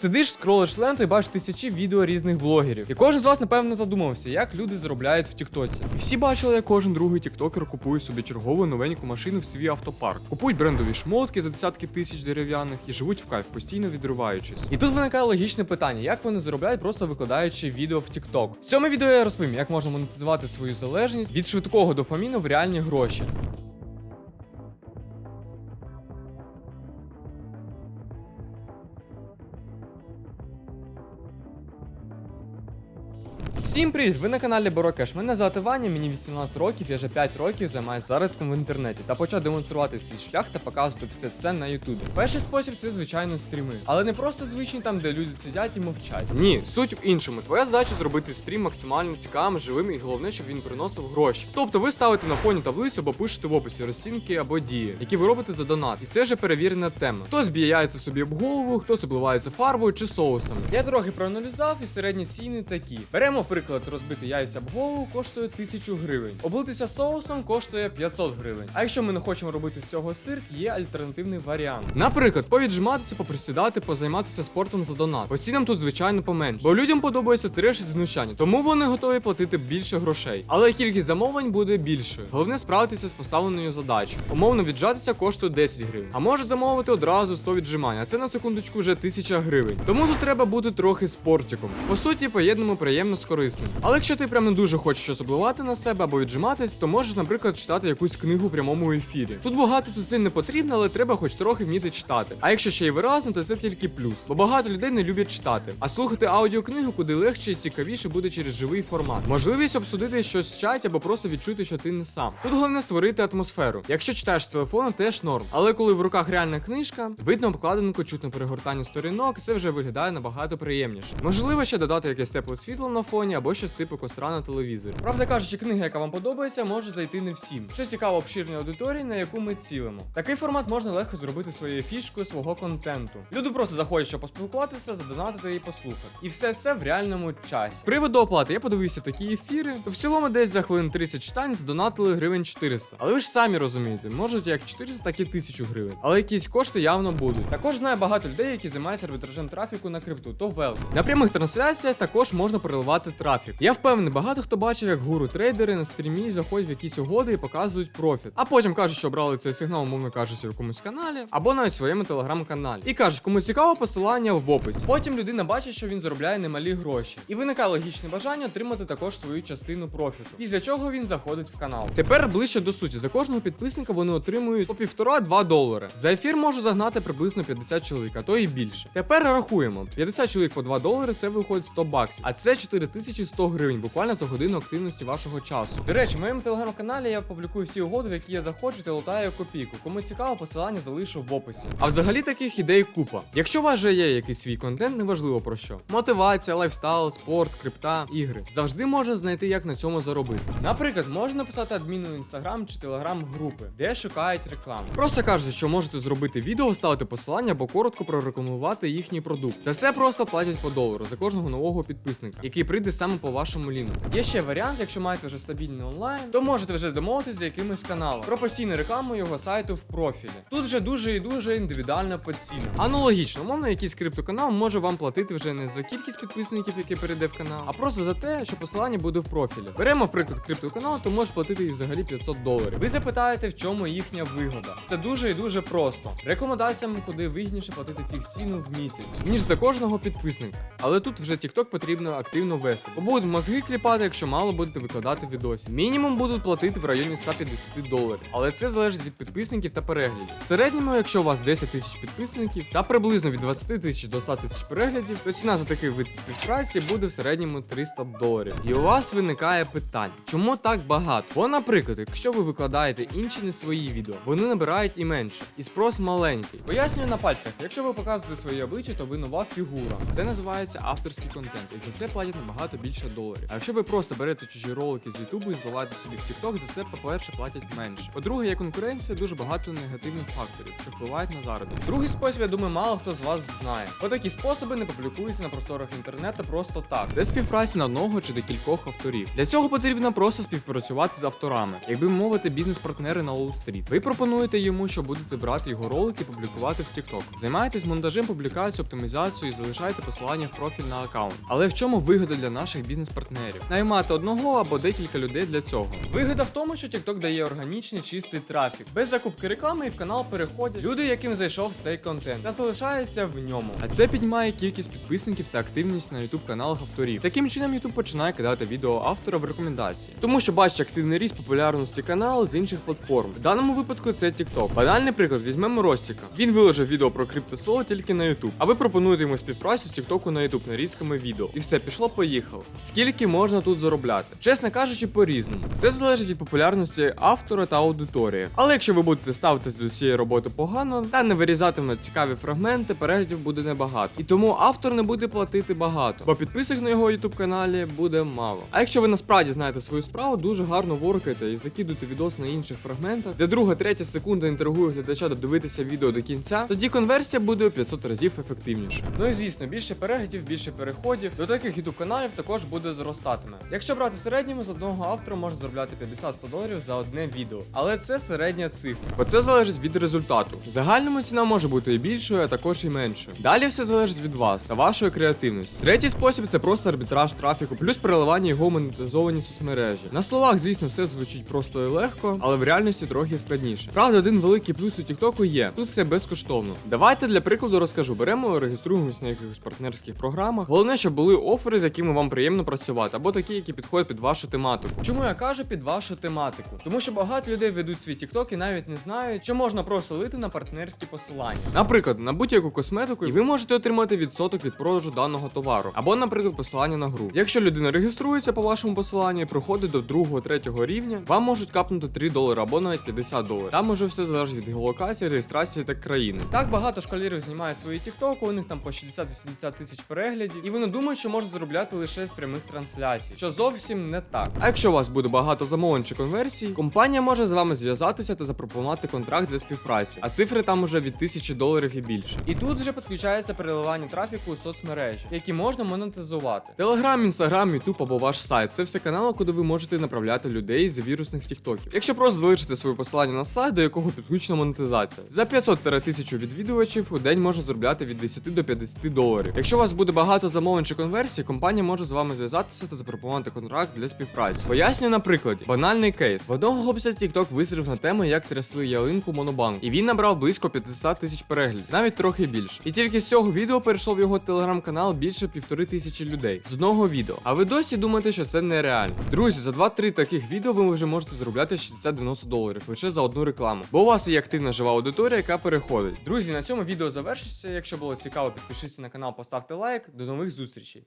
Сидиш, скролиш ленту і бачиш тисячі відео різних блогерів. І кожен з вас, напевно, задумався, як люди заробляють в Тіктоці. Всі бачили, як кожен другий тіктокер купує собі чергову новеньку машину в свій автопарк. Купують брендові шмотки за десятки тисяч дерев'яних і живуть в кайф, постійно відриваючись. І тут виникає логічне питання: як вони заробляють, просто викладаючи відео в TikTok. В цьому відео я розповім, як можна монетизувати свою залежність від швидкого дофаміну в реальні гроші. Всім привіт! Ви на каналі Борокеш. Мене звати Ваня, мені 18 років, я вже 5 років займаюся заробітком в інтернеті та почав демонструвати свій шлях та показувати все це на Ютубі. Перший спосіб це звичайно стріми, але не просто звичні там, де люди сидять і мовчать. Ні, суть в іншому. Твоя задача зробити стрім максимально цікавим, живим і головне, щоб він приносив гроші. Тобто ви ставите на фоні таблицю або пишете в описі розцінки або дії, які ви робите за донат. І це вже перевірена тема. Хтось яйця собі об голову, хтось обливається фарбою чи соусами. Я трохи проаналізував і середні ціни такі. Беремо, приклад, розбити яйця об голову коштує 1000 гривень. Облитися соусом коштує 500 гривень. А якщо ми не хочемо робити з цього цирк, є альтернативний варіант. Наприклад, повіджиматися, поприсідати, позайматися спортом за донат. По цінам тут звичайно поменше. Бо людям подобається треш знущання, тому вони готові платити більше грошей. Але кількість замовлень буде більшою. Головне справитися з поставленою задачею. Умовно віджатися коштує 10 гривень. А може замовити одразу 100 віджимань, а це на секундочку вже 1000 гривень. Тому тут треба бути трохи спортиком. По суті, поєднуємо приємно з корисним. Але якщо ти прям не дуже хочеш щось обливати на себе або віджиматись, то можеш, наприклад, читати якусь книгу в прямому ефірі. Тут багато зусиль не потрібно, але треба хоч трохи вміти читати. А якщо ще й виразно, то це тільки плюс. Бо багато людей не люблять читати. А слухати аудіокнигу куди легше і цікавіше буде через живий формат. Можливість обсудити щось в чаті або просто відчути, що ти не сам. Тут головне створити атмосферу. Якщо читаєш з телефону, теж норм. Але коли в руках реальна книжка, видно обкладинку, чутно перегортання сторінок, це вже виглядає набагато приємніше. Можливо, ще додати якесь тепле світло на фоні або щось типу костра на телевізорі. Правда кажучи, книга, яка вам подобається, може зайти не всім. Що цікаво обширній аудиторії, на яку ми цілимо. Такий формат можна легко зробити своєю фішкою свого контенту. Люди просто заходять, щоб поспілкуватися, задонатити і послухати. І все це в реальному часі. З приводу оплати я подивився такі ефіри, то в цілому десь за хвилин 30 читань здонатили гривень 400. Але ви ж самі розумієте, можуть як 400, так і 1000 гривень. Але якісь кошти явно будуть. Також знаю багато людей, які займаються арбітражем трафіку на крипту, то вел. На прямих трансляціях також можна переливати трафік. Я впевнений, багато хто бачив, як гуру трейдери на стрімі заходять в якісь угоди і показують профіт. А потім кажуть, що брали цей сигнал, умовно кажучи, в якомусь каналі, або навіть в своєму телеграм-каналі. І кажуть, кому цікаво, посилання в описі. Потім людина бачить, що він заробляє немалі гроші. І виникає логічне бажання отримати також свою частину профіту. Після чого він заходить в канал. Тепер ближче до суті. За кожного підписника вони отримують по півтора-два долари. За ефір можу загнати приблизно 50 чоловік, а то і більше. Тепер рахуємо: 50 чоловік по 2 долари це виходить 100 баксів, а це 4100 гривень, буквально за годину активності вашого часу. До речі, в моєму телеграм-каналі я публікую всі угоди, в які я захочу, та лутаю копійку. Кому цікаво, посилання залишу в описі. А взагалі таких ідей купа. Якщо у вас же є якийсь свій контент, неважливо про що. Мотивація, лайфстайл, спорт, крипта, ігри. Завжди можна знайти, як на цьому заробити. Наприклад, можна написати адміну інстаграм чи телеграм групи, де шукають рекламу. Просто кажуть, що можете зробити відео, ставити посилання або коротко прорекламувати їхній продукт. Це просто платять по долару за кожного нового підписника, який прийде саме по вашому ліну. Є ще варіант, якщо маєте вже стабільний онлайн, то можете вже домовитися з якимось каналом про постійну рекламу його сайту в профілі. Тут вже дуже і дуже індивідуально по. Аналогічно, умовно, якийсь криптоканал може вам платити вже не за кількість підписників, які перейде в канал, а просто за те, що посилання буде в профілі. Беремо, приклад, криптоканал, то можеш платити їх взагалі 500 доларів. Ви запитаєте, в чому їхня вигода. Це дуже і дуже просто. Рекомендаціям, куди вигідніше платити фіксійну в місяць, ніж за кожного підписника. Але тут вже TikTok потрібно активно вести. Бо будуть мозги кліпати, якщо мало будете викладати відосі. Мінімум будуть платити в районі 150 доларів. Але це залежить від підписників та переглядів. В середньому, якщо у вас 10 тисяч підписників та приблизно від 20 тисяч до 100 тисяч переглядів, то ціна за такий вид співпраці буде в середньому 300 доларів. І у вас виникає питання, чому так багато? Бо, наприклад, якщо ви викладаєте інші не свої відео, вони набирають і менше, і спрос маленький. Пояснюю на пальцях, якщо ви показуєте своє обличчя, то ви нова фігура. Це називається авторський контент, і за це платять набагато набагато більше доларів. А якщо ви просто берете чужі ролики з Ютубу і зливаєте собі в TikTok, за це, по-перше, платять менше. По-друге, є конкуренція, дуже багато негативних факторів, що впливають на заробіток. Другий спосіб, я думаю, мало хто з вас знає. Отакі способи не публікуються на просторах інтернету просто так. Це співпраця на одного чи декількох авторів. Для цього потрібно просто співпрацювати з авторами, якби мовити, бізнес-партнери на Уолл-стріт. Ви пропонуєте йому, що будете брати його ролики публікувати в TikTok. Займаєтесь монтажем, публікацією, оптимізацією і залишаєте посилання в профіль на аккаунт. Але в чому вигода для наших бізнес-партнерів? Наймати одного або декілька людей для цього. Вигода в тому, що TikTok дає органічний чистий трафік. Без закупки реклами і в канал переходять люди, яким зайшов цей контент, та залишаються в ньому. А це піднімає кількість підписників та активність на YouTube каналах авторів. Таким чином, YouTube починає кидати відео автора в рекомендації, тому що бачить активний ріст популярності каналу з інших платформ. В даному випадку це TikTok. Банальний приклад візьмемо Ростіка. Він виложив відео про криптосоло тільки на YouTube. А ви пропонуєте йому співпрацю з TikTok на YouTube нарізками відео. І все пішло, поїхало. Скільки можна тут заробляти? Чесно кажучи, по-різному. Це залежить від популярності автора та аудиторії. Але якщо ви будете ставитись до цієї роботи погано та не вирізатиме цікаві фрагменти, переглядів буде небагато. І тому автор не буде платити багато, бо підписок на його YouTube каналі буде мало. А якщо ви насправді знаєте свою справу, дуже гарно воркаєте і закидуєте відос на інших фрагментах, де друга, третя секунда інтригує глядача додивитися відео до кінця, тоді конверсія буде у 500 разів ефективніше. Ну і звісно, більше переглядів, більше переходів. До таких YouTube каналів також буде зростатиме. Якщо брати в середньому, з одного автора можна заробляти 50-100 доларів за одне відео. Але це середня цифра. Бо це залежить від результату. В загальному ціна може бути і більшою, а також і меншою. Далі все залежить від вас та вашої креативності. Третій спосіб це просто арбітраж трафіку, плюс переливання його в монетизовані соцмережі. На словах, звісно, все звучить просто і легко, але в реальності трохи складніше. Правда, один великий плюс у Тіктоку є. Тут все безкоштовно. Давайте для прикладу розкажу. Беремо, реєструємось на якихось партнерських програмах. Головне, щоб були офери, з якими вам приємно працювати, або такі, які підходять під вашу тематику. Чому я кажу під вашу тематику? Тому що багато людей ведуть свій TikTok і навіть не знають, що можна просто лити на партнерські посилання. Наприклад, на будь-яку косметику, і ви можете отримати відсоток від продажу даного товару, або, наприклад, посилання на гру. Якщо людина реєструється по вашому посиланню і проходить до другого, третього рівня, вам можуть капнути 3 долари або навіть 50 доларів. Там уже все залежить від геолокації, реєстрації та країни. Так багато школярів знімають свої TikTok, у них там по 60-80 тисяч переглядів, і вони думають, що можуть заробляти лише з прямих трансляцій, що зовсім не так. А якщо у вас буде багато замовлень чи конверсій, компанія може з вами зв'язатися та запропонувати контракт для співпраці, а цифри там уже від 1000 доларів і більше. І тут вже підключається переливання трафіку у соцмережі, які можна монетизувати. Телеграм, інстаграм, ютуб або ваш сайт це все канали, куди ви можете направляти людей з вірусних тіктоків. Якщо просто залишите своє посилання на сайт, до якого підключена монетизація. За 500-1000 відвідувачів у день може заробляти від 10 до 50 доларів. Якщо у вас буде багато замовлень чи конверсій, компанія може з вами зв'язатися та запропонувати контракт для співпраці. Пояснюю на прикладі. Банальний кейс. В одного хлопця TikTok вистрілив на тему, як трясли ялинку Монобанк, і він набрав близько 500 тисяч переглядів, навіть трохи більше. І тільки з цього відео перейшло в його телеграм-канал більше півтори тисячі людей з одного відео. А ви досі думаєте, що це нереально? Друзі, за 2-3 таких відео ви вже можете заробляти 60-90 доларів лише за одну рекламу. Бо у вас є активна жива аудиторія, яка переходить. Друзі, на цьому відео завершиться. Якщо було цікаво, підпишіться на канал, поставте лайк. До нових зустрічей.